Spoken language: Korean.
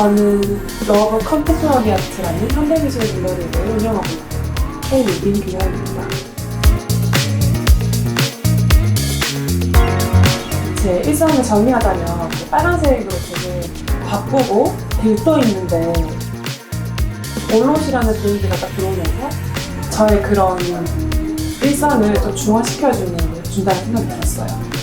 저는 러브 컨템포러리 아트라는 현대미술 갤러리를 운영하고 있는 K-리빙 규현입니다. 제 일상을 정리하다면 빨간색으로 되게 바쁘고 들떠 있는데 올롯이라는 분위기가 딱 들어오면서 저의 그런 일상을 좀 중화시켜주는 준다는 생각이 들었어요.